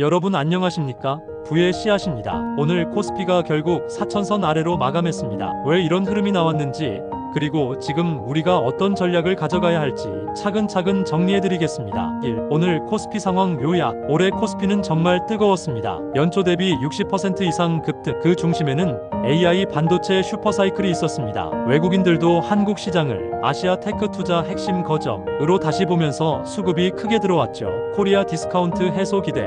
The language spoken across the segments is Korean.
여러분 안녕하십니까? 부의 씨앗입니다. 오늘 코스피가 결국 4천선 아래로 마감했습니다. 왜 이런 흐름이 나왔는지 그리고 지금 우리가 어떤 전략을 가져가야 할지 차근차근 정리해드리겠습니다. 1. 오늘 코스피 상황 요약. 올해 코스피는 정말 뜨거웠습니다. 연초 대비 60% 이상 급등. 그 중심에는 AI 반도체 슈퍼사이클이 있었습니다. 외국인들도 한국 시장을 아시아 테크 투자 핵심 거점으로 다시 보면서 수급이 크게 들어왔죠. 코리아 디스카운트 해소 기대.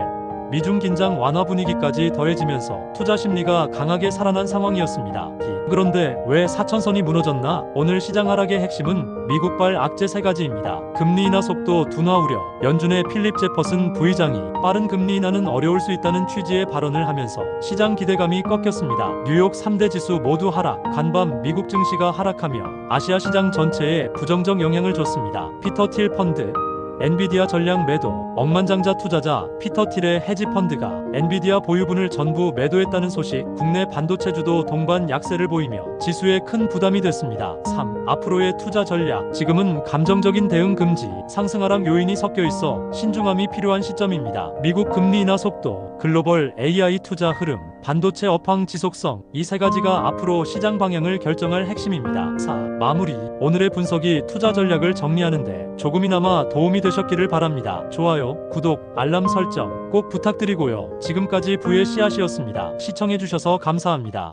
미중 긴장 완화 분위기까지 더해지면서 투자 심리가 강하게 살아난 상황이었습니다. 그런데 왜 4천선이 무너졌나? 오늘 시장 하락의 핵심은 미국발 악재 세 가지입니다. 금리 인하 속도 둔화 우려. 연준의 필립 제퍼슨 부의장이 빠른 금리 인하는 어려울 수 있다는 취지의 발언을 하면서 시장 기대감이 꺾였습니다. 뉴욕 3대 지수 모두 하락. 간밤 미국 증시가 하락하며 아시아 시장 전체에 부정적 영향을 줬습니다. 피터 틸 펀드 엔비디아 전량 매도, 억만장자 투자자 피터 틸의 헤지 펀드가 엔비디아 보유분을 전부 매도했다는 소식, 국내 반도체 주도 동반 약세를 보이며 지수에 큰 부담이 됐습니다. 3. 앞으로의 투자 전략. 지금은 감정적인 대응 금지, 상승 하락 요인이 섞여 있어 신중함이 필요한 시점입니다. 미국 금리 인하 속도, 글로벌 AI 투자 흐름, 반도체 업황 지속성, 이 세 가지가 앞으로 시장 방향을 결정할 핵심입니다. 4. 마무리. 오늘의 분석이 투자 전략을 정리하는데 조금이나마 도움이 되셨기를 바랍니다. 좋아요, 구독, 알람 설정 꼭 부탁드리고요. 지금까지 부의 씨앗이었습니다. 시청해주셔서 감사합니다.